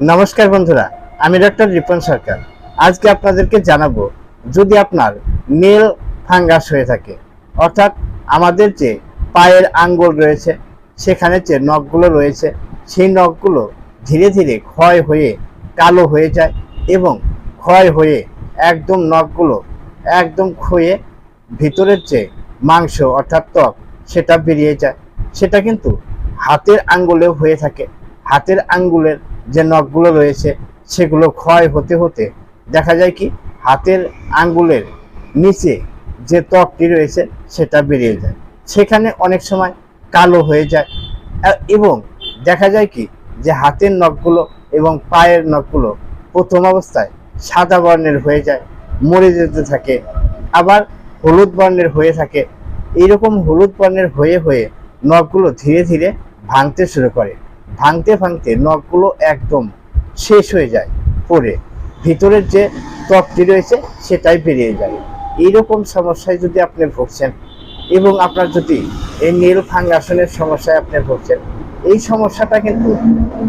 নমস্কার বন্ধুরা, আমি ডক্টর রিপন সরকার। আজকে আপনাদেরকে জানাব, যদি আপনার নেল ফাঙ্গাস হয়ে থাকে, অর্থাৎ আমাদের যে পায়ের আঙ্গুল রয়েছে, সেখানে যে নখগুলো রয়েছে, সেই নখগুলো ধীরে ধীরে ক্ষয় হয়ে কালো হয়ে যায় এবং ক্ষয় হয়ে একদম নখগুলো একদম ক্ষয়ে ভিতরের যে মাংস অর্থাৎ ত্বক, সেটা বেরিয়ে যায়। সেটা কিন্তু হাতের আঙ্গুলেও হয়ে থাকে। হাতের আঙ্গুলের যে নখগুলো রয়েছে, সেগুলো ক্ষয় হতে হতে দেখা যায় কি, হাতের আঙ্গুলের নিচে যে ত্বকটি রয়েছে, সেটা বেরিয়ে যায়। সেখানে অনেক সময় কালো হয়ে যায়। এবং দেখা যায় কি, যে হাতের নখগুলো এবং পায়ের নখগুলো প্রথম অবস্থায় সাদা বর্ণের হয়ে যায়, মরে যেতে থাকে। আবার হলুদ বর্ণের হয়ে থাকে। এইরকম হলুদ বর্ণের হয়ে হয়ে নখগুলো ধীরে ধীরে ভাঙতে শুরু করে। ভাঙতে ভাঙতে নখগুলো একদম শেষ হয়ে যায় পড়ে। ভিতরের যে ত্বকটি রয়েছে সেটাই বেরিয়ে যায়। এইরকম সমস্যায় যদি আপনি ভুগছেন এবং আপনার যদি এই নীল ফাঙ্গাসনের সমস্যায় আপনি ভুগছেন, এই সমস্যাটা কিন্তু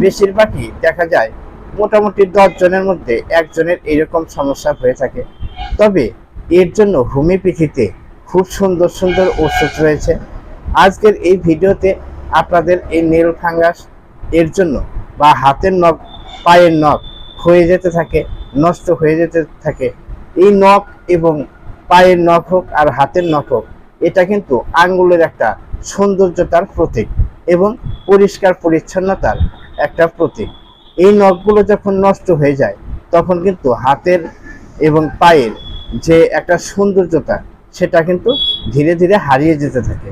বেশিরভাগই দেখা যায় মোটামুটি জনের মধ্যে একজনের এরকম সমস্যা হয়ে থাকে। তবে এর জন্য হোমিওপ্যাথিতে খুব সুন্দর সুন্দর ওষুধ রয়েছে। আজকের এই ভিডিওতে আপনাদের এই নীল ফাঙ্গাস এর জন্য বা হাতের নখ, পায়ের নখ হয়ে যেতে থাকে, নষ্ট হয়ে যেতে থাকে। এই নখ এবং পায়ের নখ হোক আর হাতের নখ হোক, এটা কিন্তু আঙ্গুলের একটা সৌন্দর্যতার প্রতীক এবং পরিষ্কার পরিচ্ছন্নতার একটা প্রতীক। এই নখগুলো যখন নষ্ট হয়ে যায়, তখন কিন্তু হাতের এবং পায়ের যে একটা সৌন্দর্যতা, সেটা কিন্তু ধীরে ধীরে হারিয়ে যেতে থাকে।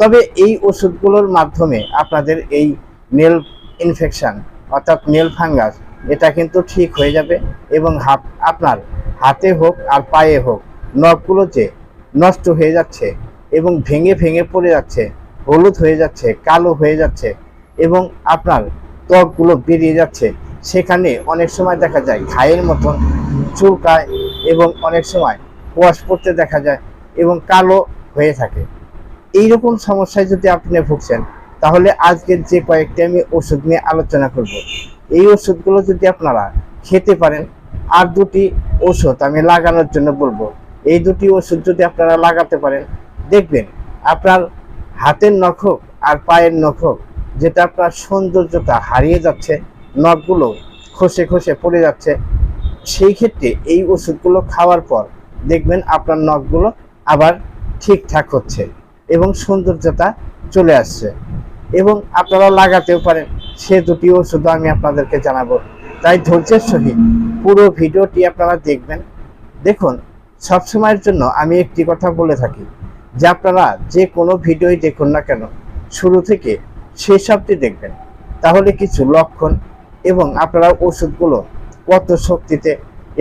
তবে এই ওষুধগুলোর মাধ্যমে আপনাদের এই নেল ইনফেকশন, অর্থাৎ নেল ফাঙ্গাস, এটা কিন্তু ঠিক হয়ে যাবে এবং হাত, আপনার হাতে হোক আর পায়ে হোক, নখগুলো যে নষ্ট হয়ে যাচ্ছে এবং ভেঙে ভেঙে পড়ে যাচ্ছে, হলুদ হয়ে যাচ্ছে, কালো হয়ে যাচ্ছে এবং আপনার ত্বকগুলো বেরিয়ে যাচ্ছে, সেখানে অনেক সময় দেখা যায় ঘায়ের মতন চুলকায় এবং অনেক সময় কোয়াশ পড়তে দেখা যায় এবং কালো হয়ে থাকে। এইরকম সমস্যায় যদি আপনি ভুগছেন তাহলে আজকের যে কয়েকটি আমি ওষুধ নিয়ে আলোচনা করব। এই ওষুধগুলো যদি আপনারা খেতে পারেন, আর দুটি ওষুধ আমি লাগানোর জন্য বলব। এই দুটি ওষুধ যদি আপনারা লাগাতে পারেন, দেখবেন আপনার হাতের নখ আর পায়ের নখ যেটা আপনার সৌন্দর্যতা হারিয়ে যাচ্ছে, নখগুলো খসে খসে পড়ে যাচ্ছে, সেই ক্ষেত্রে এই ওষুধগুলো খাওয়ার পর দেখবেন আপনার নখগুলো আবার ঠিকঠাক হচ্ছে এবং সৌন্দর্যতা চলে আসছে। এবং আপনারা লাগাতেও পারেন। সে দুটি ওষুধ আমি আপনাদেরকে জানাব। তাই ধৈর্যের সহিত পুরো ভিডিওটি আপনারা দেখবেন। দেখুন সবসময়ের জন্য আমি একটি কথা বলে থাকি যে আপনারা যে কোনো ভিডিওই দেখুন না কেন, শুরু থেকে শেষ অবধি দেখবেন। তাহলে কিছু লক্ষণ এবং আপনারা ওষুধগুলো কত শক্তিতে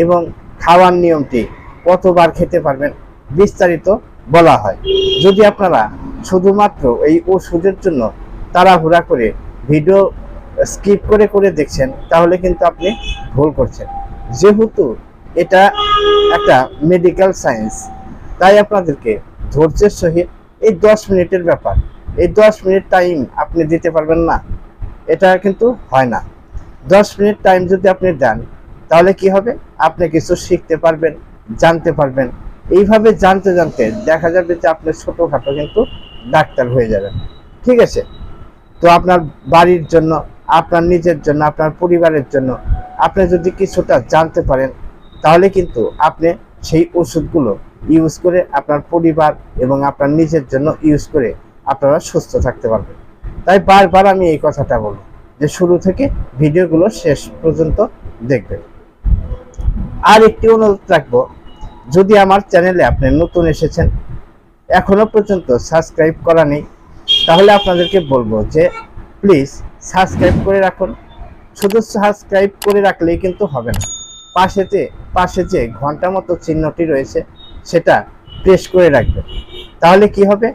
এবং খাওয়ার নিয়মটি কতবার খেতে পারবেন বিস্তারিত বলা হয়। যদি আপনারা শুধুমাত্র এই ওষুধের জন্য তাড়াহুড়া করে ভিডিও স্কিপ করে করে দেখছেন, তাহলে কিন্তু আপনি ভুল করছেন। যেহেতু এটা একটা মেডিকেল সায়েন্স তাই আপনাদেরকে ধৈর্যের সহিত এই দশ মিনিটের ব্যাপার, এই দশ মিনিট টাইম আপনি দিতে পারবেন না। এটা কিন্তু হয় না। দশ মিনিট টাইম যদি আপনি দেন, তাহলে কি হবে? আপনি কিছু শিখতে পারবেন, জানতে পারবেন। এইভাবে জানতে জানতে দেখা যাবে যে আপনি ছোটোখাটো কিন্তু ডাক্তার হয়ে যাবেন। ঠিক আছে? তো আপনার বাড়ির জন্য, আপনার নিজের জন্য, আপনার পরিবারের জন্য আপনি যদি কিছুটা জানতে পারেন, তাহলে কিন্তু আপনি সেই ওষুধগুলো ইউজ করে আপনার পরিবার এবং আপনার নিজের জন্য ইউজ করে আপনারা সুস্থ থাকতে পারবেন। তাই বারবার আমি এই কথাটা বলব যে শুরু থেকে ভিডিওগুলো শেষ পর্যন্ত দেখবেন। আর একটি অনুরোধ রাখব যদি আমার চ্যানেলে আপনি নতুন এসেছেন, এখনও পর্যন্ত সাবস্ক্রাইব করা নেই, তাহলে আপনাদেরকে বলব যে প্লিজ সাবস্ক্রাইব করে রাখুন। শুধু সাবস্ক্রাইব করে রাখলেই কিন্তু হবে না। পাশেতে, পাশে যে ঘণ্টা মতো চিহ্নটি রয়েছে, সেটা প্রেস করে রাখবেন। তাহলে কি হবে?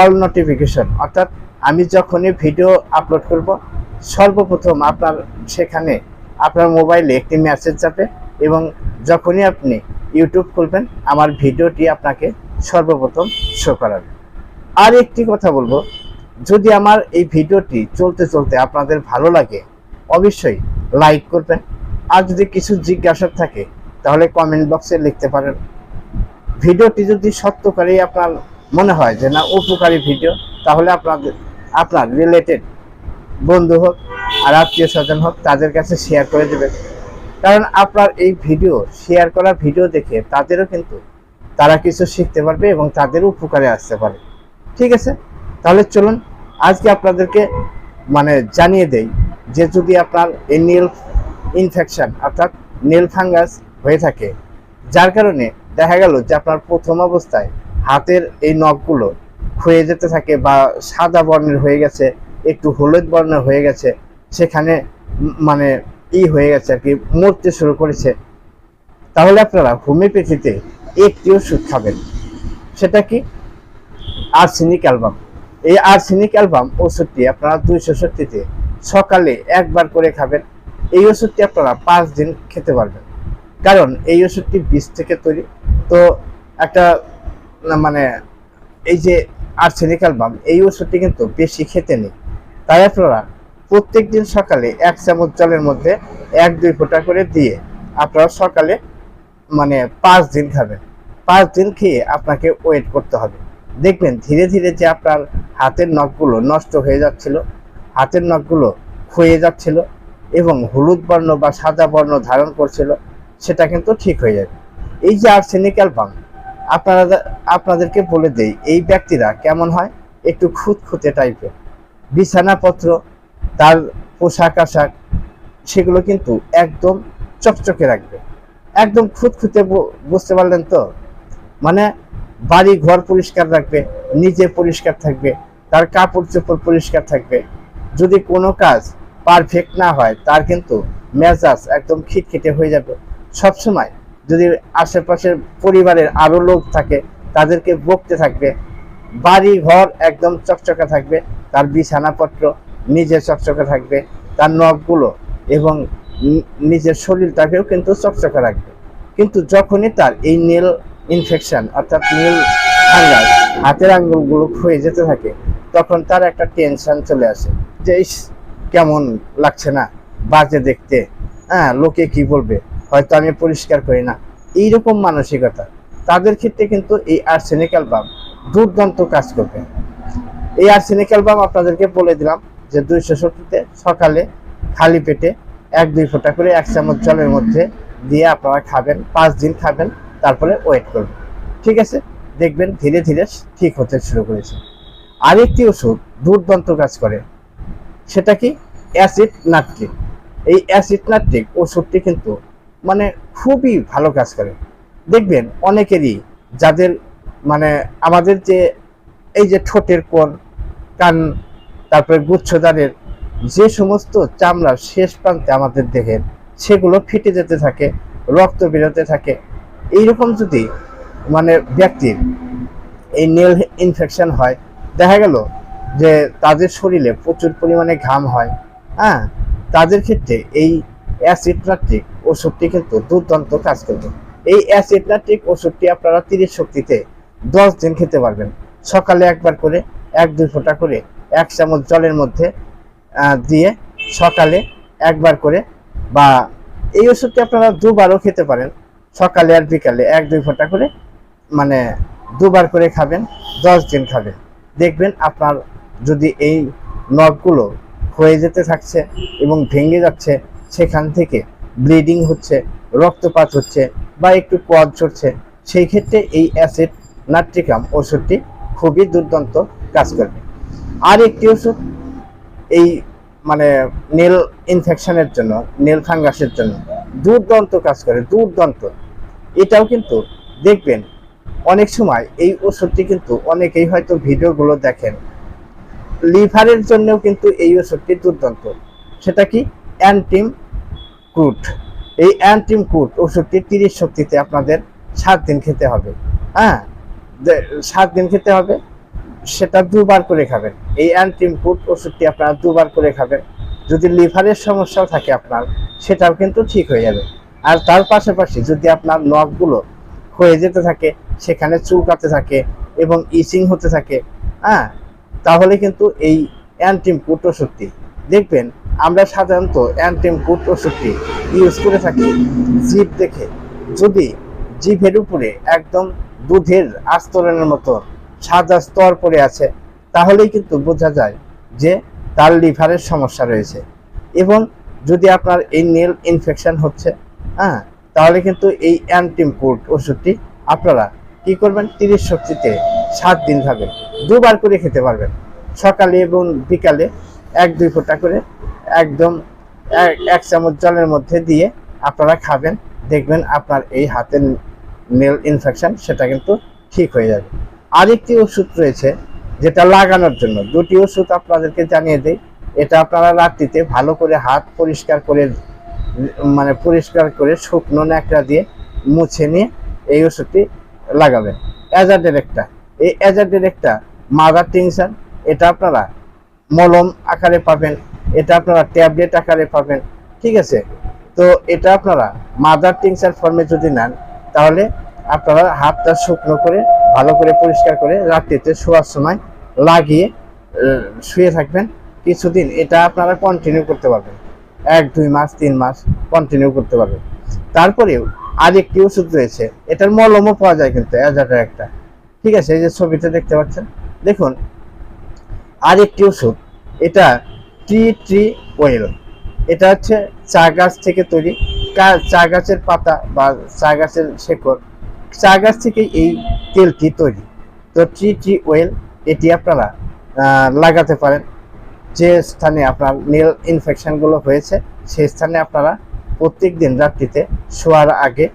All notification. অর্থাৎ আমি যখনই ভিডিও আপলোড করব, সর্বপ্রথম আপনার সেখানে আপনার মোবাইলে একটি মেসেজ যাবে এবং যখনই আপনি ইউটিউব খুলবেন। আমার ভিডিওটি আপনাকে সর্বপ্রথম শো করাবে আর একটি কথা বলব, যদি আমার এই ভিডিওটি চলতে চলতে আপনাদের ভালো লাগে, অবশ্যই লাইক করবেন। আর যদি কিছু জিজ্ঞাসা থাকে, তাহলে কমেন্ট বক্সে লিখতে পারেন। ভিডিওটি যদি সত্যকারী আপনার মনে হয় যে না, উপকারী ভিডিও, তাহলে আপনাদের, আপনার রিলেটেড বন্ধু হোক আর আত্মীয় স্বজন হোক, তাদের কাছে শেয়ার করে দেবেন। কারণ আপনার এই ভিডিও শেয়ার করা ভিডিও দেখে তাদেরও কিন্তু তারা কিছু শিখতে পারবে এবং তাদের উপকারে আসতে পারে। ঠিক আছে? তাহলে চলুন, আজকে আপনাদেরকে মানে জানিয়ে দেই যে যদি আপনার এই নীল ইনফেকশন অর্থাৎ নীল ফাঙ্গাস হয়ে থাকে, যার কারণে দেখা গেল যে আপনার প্রথম অবস্থায় হাতের এই নখগুলো ক্ষয়ে যেতে থাকে বা সাদা বর্ণের হয়ে গেছে, একটু হলুদ বর্ণের হয়ে গেছে, সেখানে মানে ই হয়ে গেছে আর কি, মরতে শুরু করেছে। তাহলে আপনারা হোমিওপ্যাথিতে একটি ওষুধ খাবেন। সেটা কি? Arsenic album. এই আর্সেনিক অ্যালবাম ওষুধটি আপনারা দুইশো সত্তরতে সকালে একবার করে খাবেন। এই ওষুধটি আপনারা পাঁচ দিন খেতে পারবেন। কারণ এই ওষুধটি বীজ থেকে তৈরি। তো একটা মানে এই যে আর্সেনিক অ্যালবাম, এই ওষুধটি কিন্তু বেশি খেতে নেই। তাই আপনারা প্রত্যেক দিন সকালে এক চামচ জলের মধ্যে এক, দুই ফোঁটা করে দিয়ে আপনারা সকালে মানে পাঁচ দিন খাবেন। পাঁচ দিন খেয়ে আপনাকে ওয়েট করতে হবে। দেখবেন ধীরে ধীরে যে আপনার হাতের নখগুলো নষ্ট হয়ে যাচ্ছিল, হাতের নখগুলো ক্ষয়ে যাচ্ছিল এবং হলুদ বর্ণ বা সাদা বর্ণ ধারণ করছিল, সেটা কিন্তু ঠিক হয়ে যাবে। এই যে আর্সেনিক অ্যালবাম, আপনারা আপনাদেরকে বলে দেই, এই ব্যক্তিরা কেমন হয়? একটু খুঁতখুঁতে টাইপের বিছানাপত্র তার পোশাক আশাক, সেগুলো কিন্তু একদম চকচকে রাখবে। একদম খুঁতখুঁতে বুঝতে পারলেন তো? মানে বাড়ি ঘর পরিষ্কার রাখবে, নিজে পরিষ্কার থাকবে, তার কাপড় চোপড় পরিষ্কার থাকবে। যদি কোনো কাজ পারফেক্ট না হয়, তার কিন্তু মেজাজ একদম খিটখিটে হয়ে যাবে। সবসময় যদি আশেপাশের পরিবারের আরও লোক থাকে, তাদেরকে বকতে থাকবে বাড়ি ঘর একদম চকচকে থাকবে, তার বিছানাপত্র নিজে চকচকে থাকবে, তার নখগুলো এবং নিজের শরীরটাকেও কিন্তু চকচকে রাখবে। কিন্তু যখনই তার এই নীল ইনফেকশন অর্থাৎ নীল ফাঙ্গাস হাতের আঙ্গুলগুলো ক্ষয়ে যেতে থাকে, তখন তার একটা টেনশন চলে আসে যে কেমন লাগছে না? বাজে দেখতে। হ্যাঁ লোকে কি বলবে? হয়তো আমি পরিষ্কার করি না। এইরকম মানসিকতা। তাদের ক্ষেত্রে কিন্তু এই আর্সেনিক অ্যালবাম দুর্দান্ত কাজ করবে। এই আর্সেনিক অ্যালবাম আপনাদেরকে বলে দিলাম যে দুইশো সত্তরতে সকালে খালি পেটে এক দুই ফোঁটা করে এক চামচ জলের মধ্যে দিয়ে আপনারা খাবেন, পাঁচ দিন খাবেন, তারপরে ওয়েট করবেন ঠিক আছে? দেখবেন ধীরে ধীরে ঠিক হতে শুরু করেছে। আরেকটি ওষুধ দুর্দান্ত কাজ করে, সেটা কি? অ্যাসিড নাট্রিক এই অ্যাসিড নাট্রিক ওষুধটি কিন্তু মানে খুবই ভালো কাজ করে। দেখবেন অনেকেরই যাদের মানে আমাদের যে এই যে ঠোঁটের কোণ, কান তারপরে গুচ্ছদারের যে সমস্ত চামড়ার শেষ প্রান্তে আমাদের দেহের, সেগুলো ফেটে যেতে থাকে, রক্ত বেরোতে থাকে। এইরকম যদি মানে ব্যক্তির এই নেল ইনফেকশন হয়, দেখা গেল যে তাদের শরীরে প্রচুর পরিমাণে ঘাম হয় হ্যাঁ? তাদের ক্ষেত্রে এই অ্যাসিডনাট্রিক ওষুধটি কিন্তু দুর্দান্ত কাজ করবে। এই অ্যাসিডনাট্রিক ওষুধটি আপনারা তিরিশ শক্তিতে দশ দিন খেতে পারবেন। সকালে একবার করে, এক দুই ফোঁটা করে এক চামচ জলের মধ্যে দিয়ে সকালে একবার করে বা এই ওষুধটি আপনারা দুবারও খেতে পারেন। সকালে আর বিকালে এক, দুই ফোঁটা করে মানে দুবার করে খাবেন, দশ দিন খাবেন। দেখবেন আপনার যদি এই নখগুলো ক্ষয়ে যেতে থাকছে এবং ভেঙে যাচ্ছে, সেখান থেকে ব্লিডিং হচ্ছে, রক্তপাত হচ্ছে বা একটু কদ ছড়ছে, সেই ক্ষেত্রে এই অ্যাসিড নাট্রিকাম ওষুধটি খুবই দুর্দান্ত কাজ করবে। আর একটি ওষুধ এই মানে নেল ইনফেকশনের জন্য, নেল ফাঙ্গাসের জন্য। দুর্দান্ত কাজ করে, দুর্দান্ত। এটাও কিন্তু দেখবেন, অনেক সময় এই ওষুধটি কিন্তু অনেকেই হয়তো ভিডিওগুলো দেখেন। লিভারের জন্যও কিন্তু এই ওষুধটি দুর্দান্ত। সেটা কি? অ্যান্টিম ক্রুট। এই অ্যান্টিম ক্রুট ওষুধটি তিরিশ শক্তিতে আপনাদের সাত দিন খেতে হবে। হ্যাঁ সাত দিন খেতে হবে, সেটা দুবার করে খাবেন। এই অ্যান্টিম ক্রুট ওষুধটি আপনারা দুবার করে খাবেন। যদি লিভারের সমস্যাও থাকে আপনার, সেটাও কিন্তু ঠিক হয়ে যাবে। আর তার পাশাপাশি যদি আপনার নখগুলো ক্ষয়ে যেতে থাকে, সেখানে চুলকাতে থাকে এবং ইচিং হতে থাকে হ্যাঁ তাহলে কিন্তু এই অ্যান্টিম কুট ওষুধটি, দেখবেন আমরা সাধারণত অ্যান্টিমকুট ওষুধটি ইউজ করে থাকি জিভ দেখে। যদি জিভের উপরে একদম দুধের আস্তরণের মতো সাদা স্তর পড়ে আছে তাহলেই কিন্তু বোঝা যায় যে তার লিভারের সমস্যা রয়েছে। এবং যদি আপনার এই নেল ইনফেকশন হচ্ছে হ্যাঁ তাহলে কিন্তু এই অ্যান্টিমকুট ওষুধটি আপনারা কি করবেন? তিরিশ শক্তিতে সাত দিন খাবেন দুবার করে খেতে পারবেন। সকালে এবং বিকালে এক, দুই ফোঁটা করে একদম এক- এক চামচ জলের মধ্যে দিয়ে আপনারা খাবেন। দেখবেন আপনার এই হাতের নেল ইনফেকশন সেটা কিন্তু ঠিক হয়ে যাবে। আরেকটি ওষুধ রয়েছে যেটা লাগানোর জন্য। দুটি ওষুধ আপনাদেরকে জানিয়ে দেই। এটা আপনারা রাত্রিতে ভালো করে হাত পরিষ্কার করে মানে পরিষ্কার করে শুকনো ন্যাকড়া দিয়ে মুছে নিয়ে এই ওষুধটি লাগাবেন। অ্যাজাডের একটা। এই অ্যাজাডের একটা মাদার টিংশন এটা আপনারা মলম আকারে পাবেন, এটা আপনারা ট্যাবলেট আকারে পাবেন, ঠিক আছে? তো এটা আপনারা মাদার টিংসার ফর্মে যদি নেন, তাহলে আপনারা হাতটা শুকনো করে ভালো করে পরিষ্কার করে রাত্রিতে শোয়ার সময় লাগিয়ে শুয়ে থাকবেন। কিছুদিন এটা আপনারা কন্টিনিউ করতে পারবেন। এক, দুই মাস, তিন মাস কন্টিনিউ করতে পারবেন। তারপরেও আরেকটি ওষুধ রয়েছে। এটার মলমও পাওয়া যায় কিন্তু অ্যাজাটার একটা। ঠিক আছে, এই যে ছবিতে দেখতে পাচ্ছেন। দেখুন, আরেকটি ওষুধ, এটা টি ট্রি ওয়েল এটা হচ্ছে চা গাছ থেকে তৈরি। চা গাছের পাতা বা চা গাছের শেকড় চা গাছ থেকে এই তেলটি তৈরি। তো টি ট্রি ওয়েল এটি আপনারা লাগাতে পারেন। যে স্থানে আপনার নেল ইনফেকশনগুলো হয়েছে, সেই স্থানে আপনারা প্রত্যেক দিন রাত্রিতে শোয়ার আগে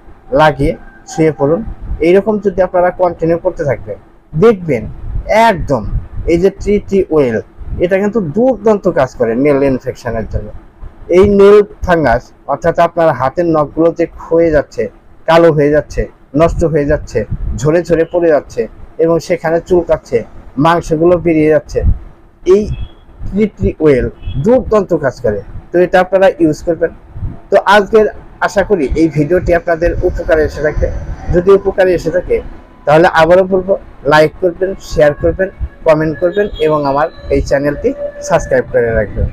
লাগিয়ে শুয়ে পড়ুন। এইরকম যদি আপনারা কন্টিনিউ করতে থাকবেন, দেখবেন একদম এই যে ট্রি টি ওয়েল এটা কিন্তু দুর্দান্ত কাজ করে নেল ইনফেকশনের জন্য। এই নেল ফাঙ্গাস অর্থাৎ আপনার হাতের নখগুলো যে ক্ষয়ে যাচ্ছে, কালো হয়ে যাচ্ছে নষ্ট হয়ে যাচ্ছে, ঝরে ঝরে পড়ে যাচ্ছে এবং সেখানে চুলকাচ্ছে মাংসগুলো বেরিয়ে যাচ্ছে। এই ট্রিটলি ওয়েল দুর্দান্ত কাজ করে। তো এটা আপনারা ইউজ করবেন। তো আজকের আশা করি এই ভিডিওটি আপনাদের উপকারে এসে থাকে যদি উপকারে এসে থাকে, তাহলে আবারও বলব লাইক করবেন শেয়ার করবেন কমেন্ট করবেন এবং আমার এই চ্যানেলটি সাবস্ক্রাইব করে রাখবেন।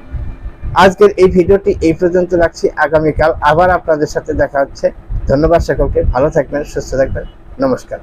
আজকের এই ভিডিওটি এই পর্যন্ত রাখছি। আগামীকাল আবার আপনাদের সাথে দেখা হচ্ছে। ধন্যবাদ সকলকে ভালো থাকবেন সুস্থ থাকবেন নমস্কার।